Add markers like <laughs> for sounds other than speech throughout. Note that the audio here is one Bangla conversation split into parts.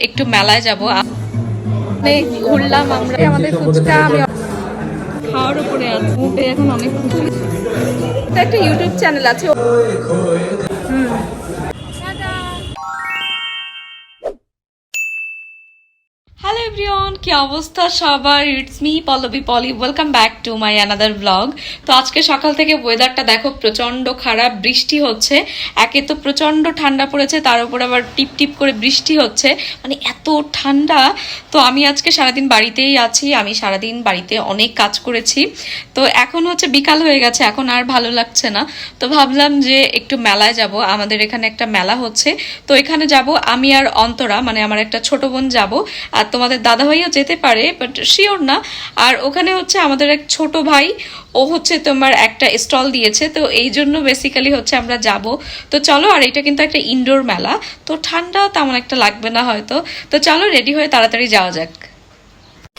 একটু মেলায় যাব। ঘুরলাম আমরা আমাদের ফুচকা আমি খাওয়ার উপরে আছে মুখে এখন অনেক খুশি একটা ইউটিউব চ্যানেল আছে হ্যালো এভরিওয়ান কি অবস্থা সবার? It's me Pallavi, Poli. Welcome back to my another blog তো আজকে সকাল থেকে ওয়েদারটা দেখো প্রচণ্ড খারাপ, বৃষ্টি হচ্ছে। একে তো প্রচণ্ড ঠান্ডা পড়েছে, তার উপর আবার টিপ টিপ করে বৃষ্টি হচ্ছে। মানে এত ঠান্ডা। তো আমি আজকে সারাদিন বাড়িতেই আছি, আমি সারাদিন বাড়িতে অনেক কাজ করেছি। তো এখন হচ্ছে বিকাল হয়ে গেছে, এখন আর ভালো লাগছে না। তো ভাবলাম যে একটু মেলায় যাব, আমাদের এখানে একটা মেলা হচ্ছে। তো এখানে যাব, আমি আর অন্তরা মানে আমার একটা ছোট বোন যাব। আর তোমাদের দাদা ভাইও যেতে পারে বাট শিওর না। আর ওখানে হচ্ছে আমাদের এক ছোট ভাই ও হচ্ছে তোমার একটা স্টল দিয়েছে তো এই জন্য বেসিক্যালি হচ্ছে আমরা যাব। তো চলো আর এটা কিন্তু একটা ইনডোর মেলা তো ঠান্ডা তেমন একটা লাগবে না হয়তো। তো চলো রেডি হয়ে তাড়াতাড়ি যাওয়া যাক।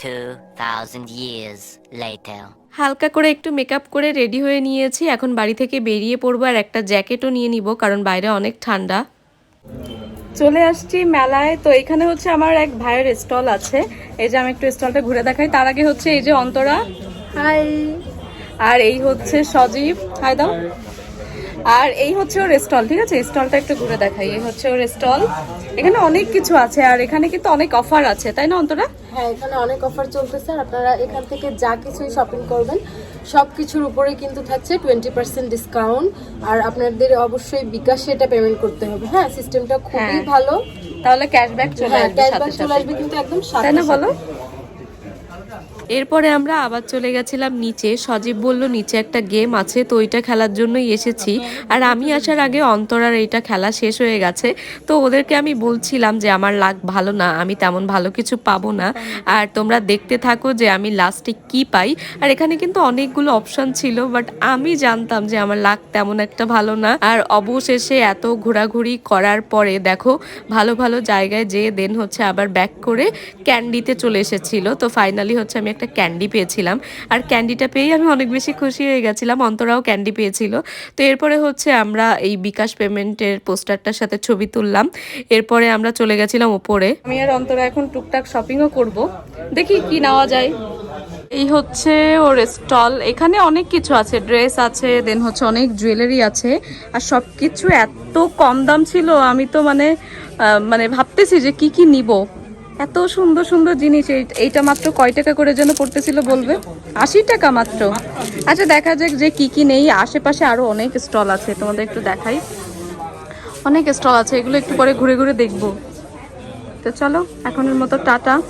2,000 years later. হালকা করে একটু মেকআপ করে রেডি হয়ে নিয়েছি এখন বাড়ি থেকে বেরিয়ে পড়ব আর একটা জ্যাকেটও নিয়ে নিব কারণ বাইরে অনেক ঠান্ডা। চলে আসছি মেলায়। তো এখানে হচ্ছে আমার এক ভাইয়ের স্টল আছে। এই যে আমি একটু স্টলটা ঘুরে দেখাই। তার আগে হচ্ছে এই যে অন্তরা। হাই। আর এই হচ্ছে সজীব। হাই দাও। আর এই হচ্ছে ওর স্টল ঠিক আছে? স্টলটা একটু ঘুরে দেখাই। এই হচ্ছে ওর স্টল। এখানে অনেক কিছু আছে আর এখানে কিন্তু অনেক অফার আছে। তাই না অন্তরা? হ্যাঁ এখানে অনেক অফার চলতেছে। আর আপনারা এখান থেকে যা কিছুই শপিং করবেন সব কিছুর উপরে কিন্তু থাকছে টোয়েন্টি পার্সেন্ট ডিসকাউন্ট আর আপনাদের অবশ্যই বিকাশে এটা পেমেন্ট করতে হবে। হ্যাঁ সিস্টেমটা খুবই হ্যাঁ। ভালো। তাহলে ক্যাশব্যাক চলে হ্যাঁ আসবে ক্যাশব্যাক চলে আসবে কিন্তু একদম সাথে বলো। এরপরে আমরা আবার চলে গেছিলাম নিচে। সজীব বলল, নিচে একটা গেম আছে, তো ওইটা খেলার জন্যই এসেছি। আর আমি আসার আগে অন্তরার এইটা খেলা শেষ হয়ে গেছে। তো ওদেরকে আমি বলছিলাম যে, আমার লাগ ভালো না, আমি তেমন ভালো কিছু পাবো না। আর তোমরা দেখতে থাকো যে, আমি লাস্টে কি পাই। আর এখানে কিন্তু অনেকগুলো অপশান ছিল বাট আমি জানতাম যে, আমার লাগ তেমন একটা ভালো না। আর অবশেষে এত ঘোরাঘুরি করার পরে, দেখো, ভালো ভালো জায়গায় যেয়ে দেন হচ্ছে আবার ব্যাক করে ক্যান্ডিতে চলে এসেছিল। তো ফাইনালি হচ্ছে আমি একটা ক্যান্ডি পেয়েছিলাম। আর ক্যান্ডিটা পেয়েই আমি অনেক বেশি খুশি হয়ে গেছিলাম, অন্তরাও ক্যান্ডি পেয়েছিল। তো এরপরে হচ্ছে আমরা এই বিকাশ পেমেন্টের পোস্টারটার সাথে ছবি তুললাম। এরপরে আমরা চলে গেছিলাম ওপরে। আমি আর অন্তরা এখন টুকটাক শপিংও করব। দেখি কি নেওয়া যায়। এই হচ্ছে ওর স্টল। এখানে অনেক কিছু আছে, ড্রেস আছে, দেন হচ্ছে অনেক জুয়েলারি আছে। আর সব কিছু এত কম দাম ছিল, আমি তো মানে মানে ভাবতেছি যে কি কি নিব। এত সুন্দর সুন্দর জিনিস, এই- এইটা মাত্র কয় টাকা করে যেন পড়তেছিল বলবে? আশি টাকা মাত্র। আচ্ছা দেখা যাক যে কি কি নেই। আশেপাশে আরও অনেক স্টল আছে, তোমাদের একটু দেখাই। অনেক স্টল আছে, এগুলো একটু পরে ঘুরে ঘুরে দেখব। তো চলো, এখনের মতো টাটা।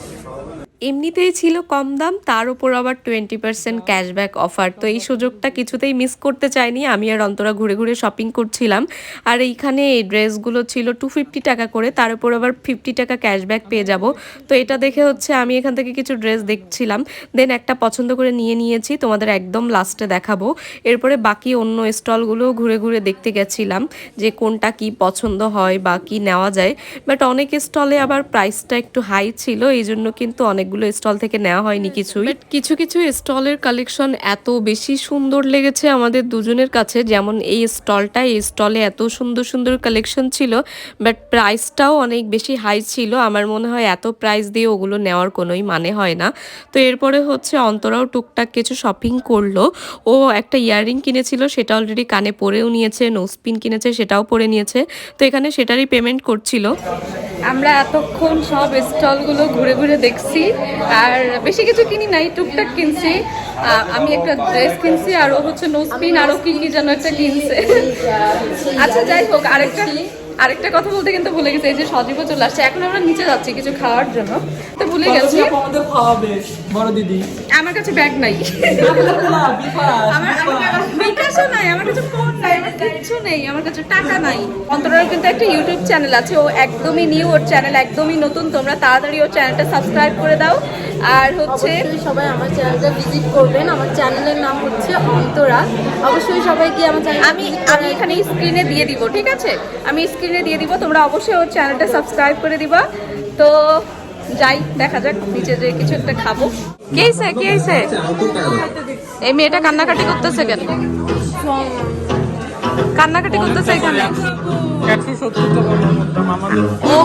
এমনিতেই ছিল কম দাম, তার উপর আবার টোয়েন্টি পার্সেন্ট ক্যাশব্যাক অফার তো এই সুযোগটা কিছুতেই মিস করতে চাইনি। আমি আর অন্তরা ঘুরে ঘুরে শপিং করছিলাম। আর এইখানে এই ড্রেসগুলো ছিল টু ফিফটি টাকা করে, তার উপর আবার ফিফটি টাকা ক্যাশব্যাক পেয়ে যাব। তো এটা দেখে হচ্ছে আমি এখান থেকে কিছু ড্রেস দেখছিলাম। দেন একটা পছন্দ করে নিয়ে নিয়েছি, তোমাদের একদম লাস্টে দেখাবো। এরপরে বাকি অন্য স্টলগুলো ঘুরে ঘুরে দেখতে গেছিলাম যে কোনটা কি পছন্দ হয় বা কি নেওয়া যায়। বাট অনেক স্টলে আবার প্রাইসটা একটু হাই ছিল এই জন্য কিন্তু অনেকগুলো স্টল থেকে নেওয়া হয়নি কিছুই। But কিছু কিছু স্টলের কালেকশন এত বেশি সুন্দর লেগেছে আমাদের দুজনের কাছে যেমন এই স্টলটা এই স্টলে এত সুন্দর সুন্দর কালেকশন ছিল বাট প্রাইসটাও অনেক বেশি হাই ছিল। আমার মনে হয় এত প্রাইস দিয়ে ওগুলো নেওয়ার কোনোই মানে হয় না। তো এরপরে হচ্ছে অন্তরাও টুকটাক কিছু শপিং করল। ও একটা ইয়াররিং কিনেছিল সেটা অলরেডি কানে পরেও নিয়েছে নোসপিন কিনেছে সেটাও পরে নিয়েছে। তো এখানে সেটারই পেমেন্ট করছিল। আমরা এতক্ষণ সব স্টলগুলো ঘুরে ঘুরে দেখছি। আর বেশি কিছু কিনি নাই, টুকটাক কিনছি। আমি একটা ড্রেস কিনছি আর হচ্ছে নোসপিন আরও কি কি যেন একটা কিনছে। আচ্ছা যাই হোক, আরেকটা আরেকটা কথা বলতে কিন্তু ভুলে গেছি এই যে সজীবও চলে আসছে। এখন আমরা নিচে যাচ্ছি কিছু খাওয়ার জন্য। তো ভুলে গেছি। আমাদের খাওয়াবে বড় দিদি। আমার কাছে ব্যাগ নাই। আমার আমার বিকাশও নাই আমার কাছে ফোন নাই আমার কিচ্ছু নেই আমার কাছে টাকা নাই। অন্তরার কিন্তু একটা ইউটিউব চ্যানেল আছে ও একদমই নিউ ওর চ্যানেল একদমই নতুন। তোমরা তাড়াতাড়ি ওর চ্যানেলটা সাবস্ক্রাইব করে দাও। আর হচ্ছে সবাই আমার চ্যানেলটা ভিজিট করবেন। আমার চ্যানেলের নাম হচ্ছে অন্তরা। অবশ্যই সবাই গিয়ে আমার চ্যানেল আমি আমি এখানে স্ক্রিনে দিয়ে দিব ঠিক আছে? আমি স্ক্রিনে দিয়ে দিব তোমরা অবশ্যই ওর চ্যানেলটা সাবস্ক্রাইব করে দিবা তো যাই দেখা যাক নিচে যে কিছু একটা খাব কে হইছে কে হইছে এই মেয়েটা কান্নাকাটি করতেছে কেন কান্নাকাটি করতেছে এখানে ও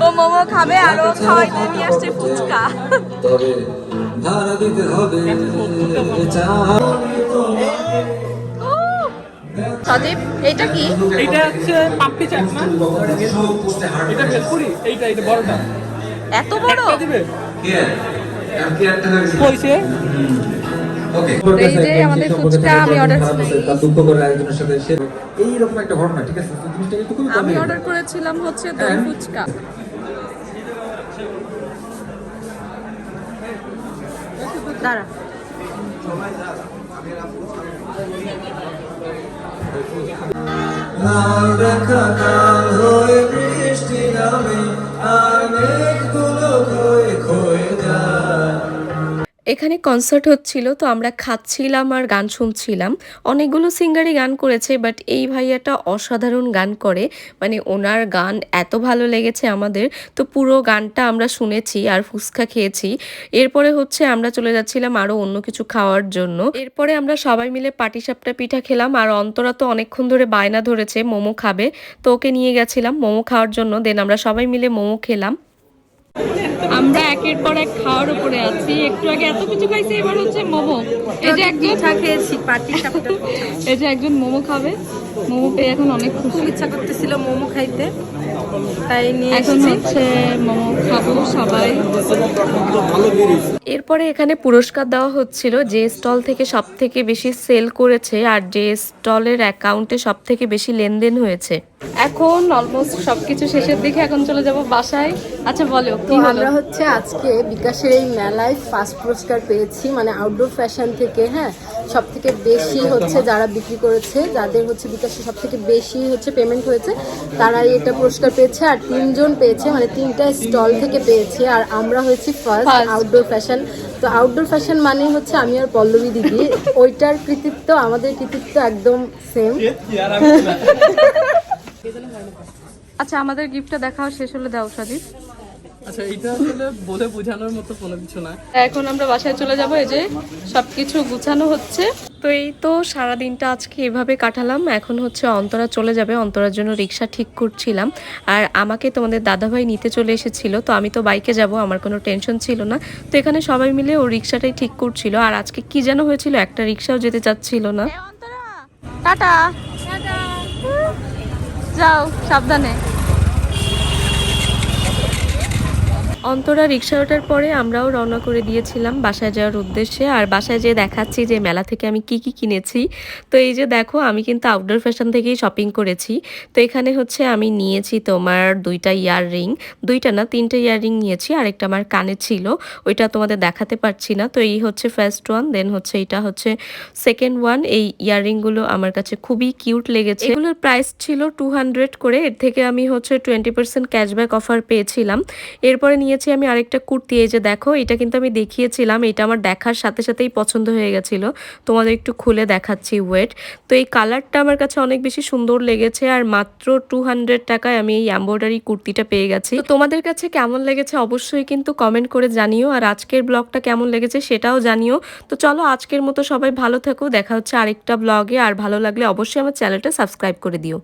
ও মোমো খাবে আর ও খাওয়াইতে নিয়ে আসছে ফুচকা তবে ভাড়া দিতে হবে সদীপ এটা কি? এইটা হচ্ছে পাম্পি চাট না? এটা ভেলপুরি এইটা এটা বড়টা। এত বড়? দিবে? ওকে কইছে এই যে আমাদের ফুচকা আমি order দুঃখ করে একজনের সাথে এইরকম একটা ঘটনা ঠিক আছে? জিনিসটা কিন্তু খুবই আমি অর্ডার করেছিলাম হচ্ছে দই ফুচকা। দাঁড়া। লাল দেখা কাল হয়ে বৃষ্টি নামে আর মেঘগুলো এখানে কনসার্ট হচ্ছিল, তো আমরা খাচ্ছিলাম আর গান শুনছিলাম। অনেকগুলো সিঙ্গারই গান করেছে বাট এই ভাইয়াটা অসাধারণ গান করে। মানে ওনার গান এত ভালো লেগেছে আমাদের, তো পুরো গানটা আমরা শুনেছি আর ফুচকা খেয়েছি। এরপরে হচ্ছে আমরা চলে যাচ্ছিলাম আরও অন্য কিছু খাওয়ার জন্য। এরপরে আমরা সবাই মিলে পাটিসাপটা পিঠা খেলাম, আর অন্তরা তো অনেকক্ষণ ধরে বায়না ধরেছে, মোমো খাবে, তো ওকে নিয়ে গেছিলাম, মোমো খাওয়ার জন্য। দেন আমরা সবাই মিলে মোমো খেলাম। আমরা একের পর এক খাওয়ার উপরে আছি। একটু আগে এত কিছু খাইছি এবার হচ্ছে মোমো। এই যে একজন খেয়েছি সাপটা <laughs> এই যে একজন মোমো খাবে। মোমো পেয়ে এখন অনেক খুশি। ইচ্ছা করতেছিল মোমো খাইতে। তাই নিয়ে এখন হচ্ছে মোমো খাব সবাই। এরপরে এখানে পুরস্কার দেওয়া হচ্ছিল যে স্টল থেকে সব থেকে বেশি সেল করেছে আর যে স্টলের অ্যাকাউন্টে সব থেকে বেশি লেনদেন হয়েছে। এখন অলমোস্ট সবকিছু শেষের দিকে এখন চলে যাব বাসায়। আচ্ছা বলো তো কি হলো? আমরা হচ্ছে আজকে বিকাশের এই মেলায় ফার্স্ট পুরস্কার পেয়েছি মানে আউটডোর ফ্যাশন থেকে হ্যাঁ? সব থেকে বেশি হচ্ছে যারা বিক্রি করেছে যাদের হচ্ছে বিকাশে সব থেকে বেশি হচ্ছে পেমেন্ট হয়েছে তারাই এটা পুরস্কার পেয়েছে আর তিনজন পেয়েছে মানে তিনটা স্টল থেকে পেয়েছে আর আমরা হয়েছি ফার্স্ট আউটডোর ফ্যাশন তো আউটডোর ফ্যাশন মানে হচ্ছে আমি আর পল্লবী দিদি ওইটার কৃতিত্ব আমাদের কৃতিত্ব একদম সেম <laughs> আচ্ছা আমাদের গিফটটা দেখাও শেষ হলে দাও সদীপ। আচ্ছা এইটা আসলে বলে বোঝানোর মতো কোনো কিছু না। এখন আমরা বাসায় চলে যাব এই যে সবকিছু গুছানো হচ্ছে। তো এই তো সারা দিনটা আজকে এভাবে কাটালাম। এখন হচ্ছে অন্তরা চলে যাবে। অন্তরার জন্য রিক্সা ঠিক করছিলাম। আর আমাকে তোমাদের দাদাভাই নিতে চলে এসেছিল। তো আমি তো বাইকে যাব আমার কোনো টেনশন ছিল না। তো এখানে সবাই মিলে ও রিক্সাটাই ঠিক করছিল। আর আজকে কি যেন হয়েছিল একটা রিক্সাও যেতে চাচ্ছিল না। টাটা! যাও সাবধানে। অন্তরা রিক্সা ওঠার পরে আমরাও রওনা করে দিয়েছিলাম বাসায় যাওয়ার উদ্দেশ্যে। আর বাসায় যেয়ে দেখাচ্ছি যে মেলা থেকে আমি কি কি কিনেছি। তো এই যে দেখো, আমি কিন্তু আউটডোর ফ্যাশন থেকেই শপিং করেছি। তো এখানে হচ্ছে আমি নিয়েছি তোমার দুইটা ইয়ার রিং দুইটা না, তিনটা ইয়ার রিং নিয়েছি। আরেকটা আমার কানে ছিল, ওইটা তোমাদের দেখাতে পারছি না। তো এই হচ্ছে ফার্স্ট ওয়ান দেন হচ্ছে এটা হচ্ছে সেকেন্ড ওয়ান এই ইয়াররিংগুলো আমার কাছে খুবই কিউট লেগেছে। এগুলোর প্রাইস ছিল টু হান্ড্রেড করে। এর থেকে আমি হচ্ছে টোয়েন্টি পার্সেন্ট ক্যাশব্যাক অফার পেয়েছিলাম। এরপরে নিয়েছি আমি আরেকটা কুর্তি, এই যে দেখো, এটা কিন্তু আমি দেখিয়েছিলাম, এটা আমার দেখার সাথে সাথেই পছন্দ হয়ে গেছিল। তোমাদের একটু খুলে দেখাচ্ছি ওয়েট। তো এই কালারটা আমার কাছে অনেক বেশি সুন্দর লেগেছে আর মাত্র টু হান্ড্রেড টাকায় আমি এই এম্ব্রয়ডারি কুর্তিটা পেয়ে গেছি। তো তোমাদের কাছে কেমন লেগেছে অবশ্যই কিন্তু কমেন্ট করে জানিও, আর আজকের ব্লগটা কেমন লেগেছে সেটাও জানিও। তো চলো আজকের মতো সবাই ভালো থেকো, দেখা হচ্ছে আরেকটা ব্লগে আর ভালো লাগলে অবশ্যই আমার চ্যানেলটা সাবস্ক্রাইব করে দিও।